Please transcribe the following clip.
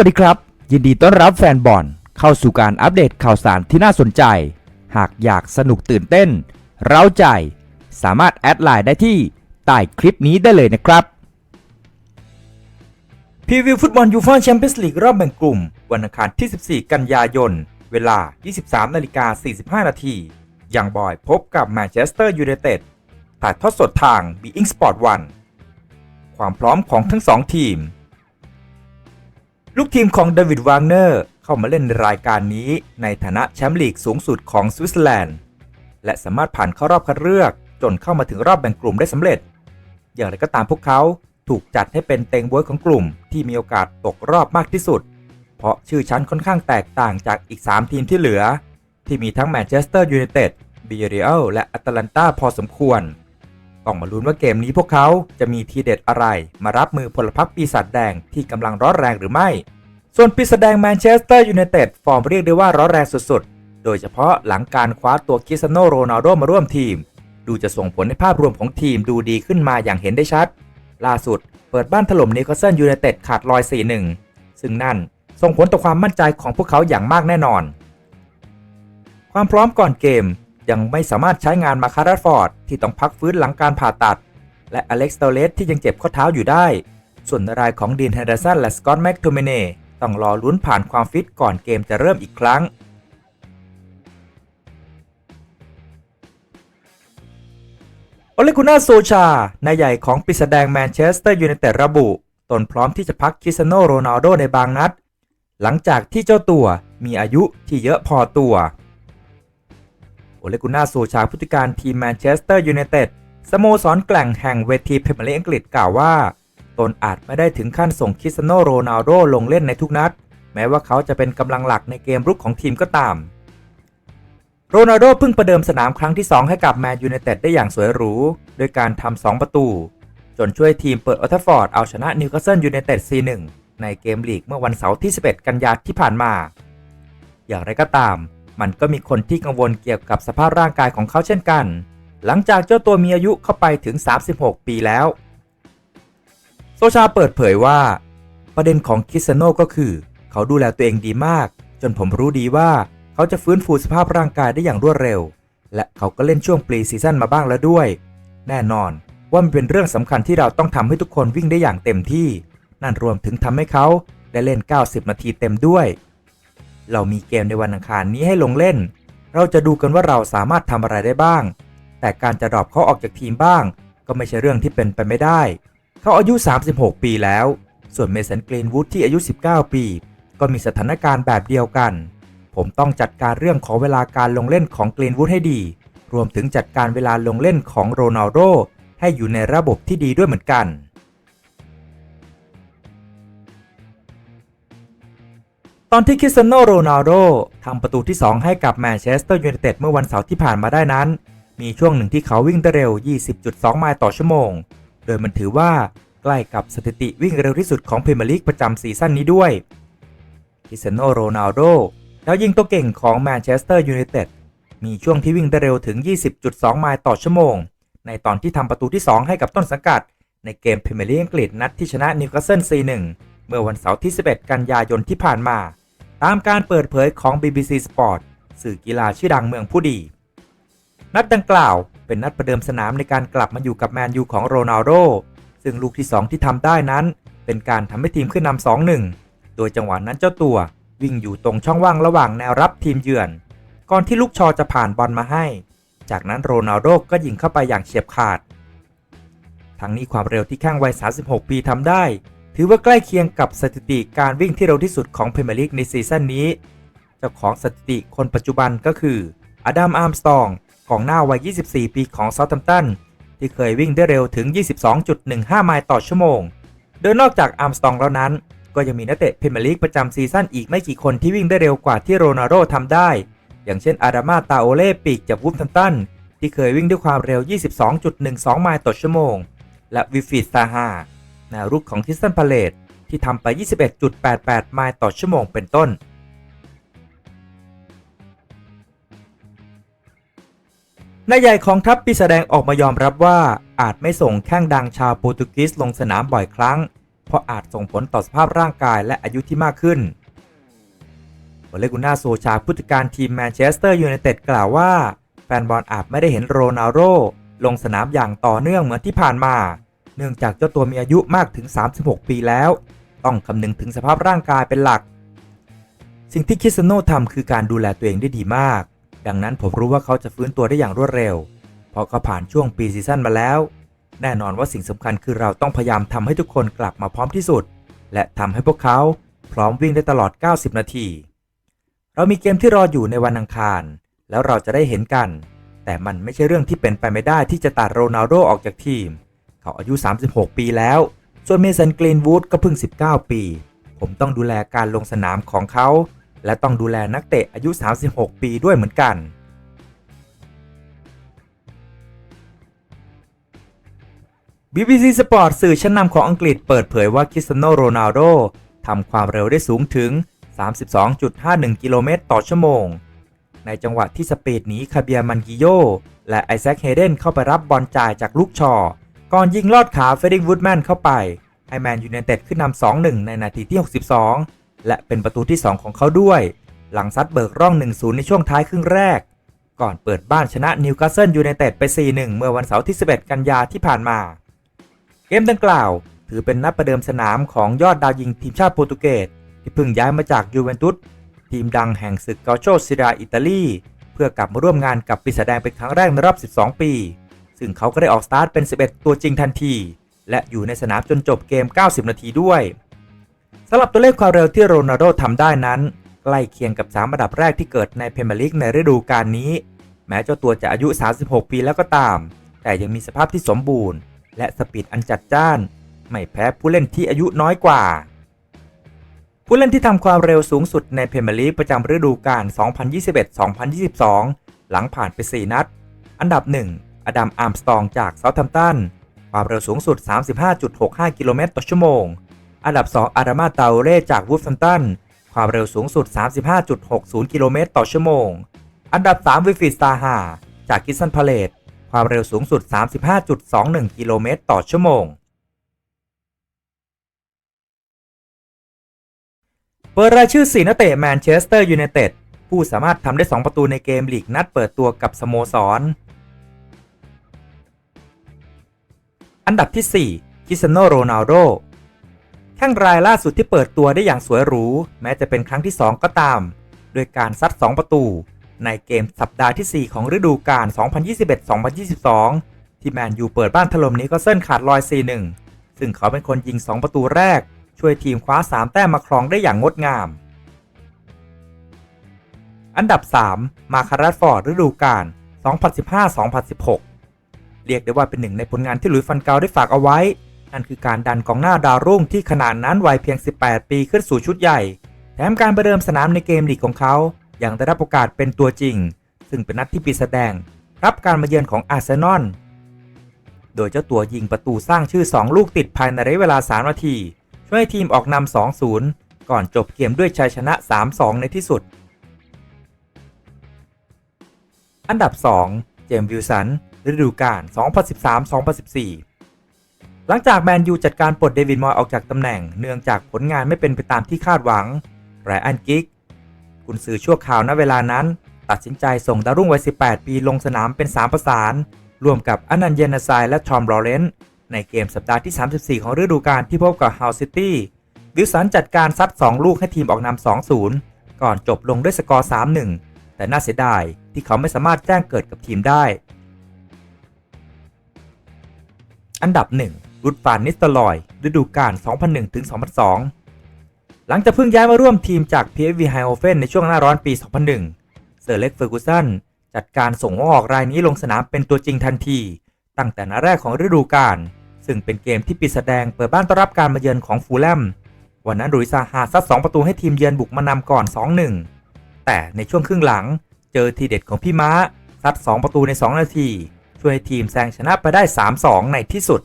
วัสดีครับ ยินดีต้อนรับแฟนบอลเข้าสู่การอัปเดตข่าวสารที่น่าสนใจ หากอยากสนุกตื่นเต้น เร้าใจ สามารถแอดไลน์ได้ที่ใต้คลิปนี้ได้เลยนะครับพรีวิวฟุตบอลยูฟ่าแชมเปี้ยนส์ลีกรอบแบ่งกลุ่ม วันอังคารที่ 14 กันยายน เวลา 23นาฬิกา45 นาทียังบอยพบกับแมนเชสเตอร์ยูไนเต็ดถ่ายทอดสดทาง b ีอิงสปอร์ตวันความพร้อมของทั้งสองทีม ลูกทีมของเดวิดวางเนอร์เข้ามาเล่นในรายการนี้ในฐานะแชมป์ลีกสูงสุดของสวิตเซอร์แลนด์ และสามารถผ่านเข้ารอบคัดเลือก จนเข้ามาถึงรอบแบ่งกลุ่มได้สำเร็จ อย่างไรก็ตามพวกเขาถูกจัดให้เป็นเต็งบวยของกลุ่มที่มีโอกาสตกรอบมากที่สุด เพราะชื่อชั้นค่อนข้างแตกต่างจากอีก 3 ทีมที่เหลือ ที่มีทั้งแมนเชสเตอร์ยูไนเต็ดบีเรียลและแอตแลนตาพอสมควร ต้องมาลุ้นว่าเกมนี้พวกเขาจะมีทีเด็ดอะไร มารับมือพลพรรคปีศาจแดงที่กำลังร้อนแรงหรือไม่ ส่วนปีศาจแดงแมนเชสเตอร์ยูไนเต็ดฟอร์มเรียกได้ว่าร้อนแรงสุดๆ โดยเฉพาะหลังการคว้าตัวคริสเตียโนโรนัลโดมาร่วมทีม ดูจะส่งผลให้ภาพรวมของทีมดูดีขึ้นมาอย่างเห็นได้ชัด ล่าสุด เปิดบ้านถล่มนิวคาสเซิลยูไนเต็ดขาดลอย 4-1 ซึ่งนั่นส่งผลต่อความมั่นใจของพวกเขาอย่างมากแน่นอน ความพร้อมก่อนเกม ยังไม่สามารถใช้งานมาคาราฟอร์ดที่ต้องพักฟื้นหลังการผ่าตัด และอเล็กซ์โตเลสที่ยังเจ็บข้อเท้าอยู่ได้ ส่วนรายของดีนเฮนเดอร์สันและสกอตแม็กโทเมเน่ต้องรอลุ้นผ่านความฟิตก่อนเกมจะเริ่มอีกครั้งโอเลกุน่าโซชา นายใหญ่ของปีศาจแดงแมนเชสเตอร์ยูไนเต็ดระบุ ตนพร้อมที่จะพักคริสเตียโนโรนัลโดในบางนัด หลังจากที่เจ้าตัวมีอายุที่เยอะพอตัว โอเลกุน่าโซชาผู้จัดการทีมแมนเชสเตอร์ยูไนเต็ดสโมสรแกล่งแห่งเวทีพรีเมียร์ลีกอังกฤษกล่าวว่า ตนอาจไม่ได้ถึงขั้นส่งคริสโนโรนัลโดลงเล่นในทุกนัด แม้ว่าเขาจะเป็นกำลังหลักในเกมรุกของทีมก็ตาม โรนัลโดเพิ่งประเดิมสนามครั้งที่ 2 ให้กับแมนยูไนเต็ดได้อย่างสวยหรูด้วยการทำ2ประตู จนช่วยทีมเปิดออลด์แทัฟฟอร์ดเอาชนะนิวคาสเซิลยูไนเต็ด 4-1 ในเกมลีกเมื่อวันเสาร์ที่ 11 กันยายนที่ผ่านมา อย่างไรก็ตาม มันก็มีคนที่กังวลเกี่ยวกับสภาพร่างกายของเขาเช่นกัน หลังจากเจ้าตัวมีอายุเข้าไปถึง 36 ปีแล้ว โซชาเปิดเผยว่า ประเด็นของคิสโนก็คือ เขาดูแลตัวเองดีมาก จนผมรู้ดีว่าเขาจะฟื้นฟูสภาพร่างกายได้อย่างรวดเร็ว และเขาก็เล่นช่วงปรีซีซั่นมาบ้างแล้วด้วย แน่นอนว่ามันเป็นเรื่องสำคัญที่เราต้องทำให้ทุกคนวิ่งได้อย่างเต็มที่ นั่นรวมถึงทำให้เขาได้เล่น 90 นาทีเต็มด้วย เรามีเกมในวันอังคารนี้ให้ลงเล่น เราจะดูกันว่าเราสามารถทำอะไรได้บ้าง แต่การจะดรอปเขาออกจากทีมบ้าง ก็ไม่ใช่เรื่องที่เป็นไปไม่ได้ เขาอายุ 36 ปีแล้ว ส่วนเมสันกรีนวูดที่อายุ 19 ปี ก็มีสถานการณ์แบบเดียวกัน ผมต้องจัดการเรื่องของเวลาการลงเล่นของกรีนวูดให้ดี รวมถึงจัดการเวลาลงเล่นของโรนัลโดให้อยู่ในระบบที่ดีด้วยเหมือนกัน ตอนที่คริสเตียโนโรนัลโดทำประตูที่ 2 ให้กับแมนเชสเตอร์ยูไนเต็ดเมื่อวันเสาร์ที่ผ่านมาได้นั้น มีช่วงหนึ่งที่เขาวิ่งได้เร็ว 20.2 ไมล์ต่อชั่วโมง โดยมันถือว่าใกล้กับสถิติวิ่งเร็วที่สุดของพรีเมียร์ลีกประจำซีซั่นนี้ด้วยคริสเตียโนโรนัลโดแล้วยิงตัวเก่งของแมนเชสเตอร์ยูไนเต็ดมีช่วงที่วิ่งได้เร็วถึง 20.2 ไมล์ต่อชั่วโมง ในตอนที่ทำประตูที่ 2 ให้กับต้นสังกัด ในเกมพรีเมียร์ลีกอังกฤษนัดที่ชนะนิวคาสเซิล 4-1 เมื่อวันเสาร์ที่ 11 กันยายนที่ผ่านมา ตามการเปิดเผยของ BBC Sport สื่อกีฬาชื่อดังเมืองผู้ดี นัดดังกล่าวเป็นนัดประเดิมสนามในการกลับมาอยู่กับแมนยูของโรนัลโดซึ่งลูกที่ 2 ที่ทำได้นั้น เป็นการทำให้ทีมขึ้นนำ2-1 โดยจังหวะนั้นเจ้าตัววิ่งอยู่ตรงช่องว่างระหว่างแนวรับทีมเยือน ก่อนที่ลูกชอจะผ่านบอลมาให้ จากนั้นโรนัลโดก็ยิงเข้าไปอย่างเฉียบขาด ทั้งนี้ความเร็วที่แข้งวัย 36 ปีทำได้ ถือว่าใกล้เคียงกับสถิติการวิ่งที่เร็วที่สุดของพรีเมียร์ลีกในซีซั่นนี้ เจ้าของสถิติคนปัจจุบันก็คืออดัมอาร์มสตองกองหน้าวัย 24 ปีของเซาท์แฮมป์ตันที่เคยวิ่งได้เร็วถึง 22.15 ไมล์ต่อชั่วโมง โดยนอกจากอาร์มสตองแล้วนั้น ก็ยังมีนักเตะพรีเมียร์ลีกประจำซีซั่นอีกไม่กี่คนที่วิ่งได้เร็วกว่าที่โรนัลโดทำได้ อย่างเช่นอาดามาตาโอเล่ปีกจากวูฟแฮมตันที่เคยวิ่งด้วยความเร็ว 22.12 ไมล์ต่อชั่วโมง และวิฟิดซาฮา แนวรุกของทิสตันพาเลตที่ทำไป 21.88 ไมล์ต่อชั่วโมงเป็นต้น นายใหญ่ของทัพปีแสดงออกมายอมรับว่าอาจไม่ส่งแข้งดังชาวโปรตุเกสลงสนามบ่อยครั้ง เพราะอาจส่งผลต่อสภาพร่างกายและอายุที่มากขึ้นโอเลกุน่าโซชาผู้จัดการทีมแมนเชสเตอร์ยูไนเต็ดกล่าวว่า แฟนบอลอาจไม่ได้เห็นโรนัลโดลงสนามอย่างต่อเนื่องเหมือนที่ผ่านมา เนื่องจากเจ้าตัวมีอายุมากถึง 36 ปีแล้ว ต้องคำนึงถึงสภาพร่างกายเป็นหลัก สิ่งที่คิสโนทำคือการดูแลตัวเองได้ดีมาก ดังนั้นผมรู้ว่าเขาจะฟื้นตัวได้อย่างรวดเร็ว เพราะเขาผ่านช่วงปีซีซั่นมาแล้ว แน่นอนว่าสิ่งสำคัญคือเราต้องพยายามทำให้ทุกคนกลับมาพร้อมที่สุด และทำให้พวกเขาพร้อมวิ่งได้ตลอด 90 นาที เรามีเกมที่รออยู่ในวันอังคาร แล้วเราจะได้เห็นกัน แต่มันไม่ใช่เรื่องที่เป็นไปไม่ได้ที่จะตัดโรนัลโดออกจากทีม เขาอายุ 36 ปีแล้ว ส่วนเมสันกรีนวูดก็เพิ่ง 19 ปี ผมต้องดูแลการลงสนามของเขา และต้องดูแลนักเตะอายุ 36 ปีด้วยเหมือนกัน BBC Sport สื่อชั้นนำของอังกฤษเปิดเผยว่าคริสเตียโนโรนัลโดทำความเร็วได้สูงถึง 32.51 กิโลเมตรต่อชั่วโมง ในจังหวะที่สปีดหนีคาเบียมันกิโย และไอแซคเฮเดนเข้าไปรับบอลจ่ายจากลูกชอ ก่อนยิงลอดขาเฟรดิกวูดแมนเข้าไปให้แมนยูไนเต็ดขึ้นนำ2-1 ในนาทีที่ 62 และเป็นประตูที่ 2 ของเขาด้วย หลังซัดเบิกร่อง 1-0 ในช่วงท้ายครึ่งแรก ก่อนเปิดบ้านชนะนิวคาสเซิลยูไนเต็ดไป 4-1 เมื่อวันเสาร์ที่ 11 กันยาที่ผ่านมา เกมดังกล่าว ถือเป็นนัดประเดิมสนามของยอดดาวยิงทีมชาติโปรตุเกสที่เพิ่งย้ายมาจากยูเวนตุสทีมดังแห่งศึกกาโชซิราอิตาลีเพื่อกลับมาร่วมงานกับปีศาจแดงเป็นครั้งแรกในรอบ 12 ปี ซึ่งเขาก็ได้ออกสตาร์ทเป็น 11 ตัวจริงทันที และอยู่ในสนามจนจบเกม 90 นาทีด้วยสำหรับตัวเลขความเร็วที่โรนัลโดทำได้นั้น ใกล้เคียงกับ3อันดับแรกที่เกิดในเพรีเมียร์ลีกในฤดูกาลนี้ แม้เจ้าตัวจะอายุ 36 ปีแล้วก็ตาม แต่ยังมีสภาพที่สมบูรณ์ และสปีดอันจัดจ้าน ไม่แพ้ผู้เล่นที่อายุน้อยกว่า ผู้เล่นที่ทำความเร็วสูงสุดในเพรีเมียร์ลีกประจำฤดูกาล 2021-2022 หลังผ่านไป 4 นัด อันดับ 1 อดัมอาร์มสตองจากเซาท์แฮมป์ตัน ความเร็วสูงสุด 35.65 กิโลเมตรต่อชั่วโมง อันดับ 2 อารามาเตาเร่จากวูฟแฮมป์ตัน ความเร็วสูงสุด 35.60 กิโลเมตรต่อชั่วโมง อันดับ 3 วิฟิสตาฮาจากกิสซันพาเลต ความเร็วสูงสุด 35.21 กิโลเมตรต่อชั่วโมง เปิดรายชื่อ4นักเตะแมนเชสเตอร์ยูไนเต็ดผู้สามารถทำได้ 2 ประตูในเกมลีกนัดเปิดตัวกับสโมสร อันดับที่ 4 คริสเตียโนโรนัลโดแข้งรายล่าสุดที่เปิดตัวได้อย่างสวยหรู แม้จะเป็นครั้งที่ 2 ก็ตาม โดยการซัด 2 ประตู ในเกมสัปดาห์ที่ 4 ของฤดูกาล 2021-2022 ที่แมนยูเปิดบ้านถล่มนิโคลเซิลขาดลอย 4-1 ซึ่งเขาเป็นคนยิง 2 ประตูแรก ช่วยทีมคว้า 3 แต้มมาครองได้อย่างงดงาม อันดับ 3 มาคารัสฟอร์ดฤดูกาล2015-2016 เรียกได้ว่าเป็นหนึ่งในผลงานที่หลุยส์ฟันเกาได้ฝากเอาไว้ นั่นคือการดันกองหน้าดาวรุ่งที่ขนาดนั้นวัยเพียง 18 ปีขึ้นสู่ชุดใหญ่ แถมการประเดิมสนามในเกมลีกของเขายังได้รับโอกาสเป็นตัวจริง ซึ่งเป็นนัดที่ปีแสดง รับการมาเยือนของอาร์เซนอล โดยเจ้าตัวยิงประตูสร้างชื่อ 2 ลูกติดภายในระยะเวลา 3 นาที ช่วยให้ทีมออกนำ 2-0 ก่อนจบเกมด้วยชัยชนะ 3-2 ในที่สุด อันดับ 2 เจมส์วิลสัน ฤดูกาล 2013-2014 หลังจากแมนยูจัดการปลดเดวิดมอยออกจากตำแหน่ง เนื่องจากผลงานไม่เป็นไปตามที่คาดหวังไรอันกิกกุนซือชั่วข่าวณเวลานั้น ตัดสินใจส่งดาวรุ่งวัย 18 ปีลงสนามเป็น 3 ประสาน ร่วมกับอนันเยนาไซและทอมลอเรนต์ในเกมสัปดาห์ที่ 34 ของฤดูกาลที่พบกับฮาวซิตี้วิลสันจัดการซัด 2 ลูกให้ทีมออกนำ 2-0 ก่อนจบลงด้วยสกอร์ 3-1 แต่น่าเสียดายที่เขาไม่สามารถแจ้งเกิดกับทีมได้ อันดับ 1 รุดฟานนิสเตอร์ลอย ฤดูกาล 2001-2002 หลังจากเพิ่งย้ายมาร่วมทีมจาก PSV Eindhoven ในช่วงหน้าร้อนปี 2001 เซอร์เล็กเฟอร์กูสันจัดการส่งหัวออกรายนี้ลงสนามเป็นตัวจริงทันที ตั้งแต่นัดแรกของฤดูกาลซึ่งเป็นเกมที่ปิดแสดงเปิดบ้านต้อนรับการมาเยือนของฟูลแลมวันนั้นรุยซาฮาซัด2ประตูให้ทีมเยือนบุกมานำก่อน 2-1 แต่ในช่วงครึ่งหลัง เจอทีเด็ดของพี่ม้าซัด 2 ประตูใน 2 นาที ช่วยทีมแซงชนะไปได้ 3-2 ในที่สุด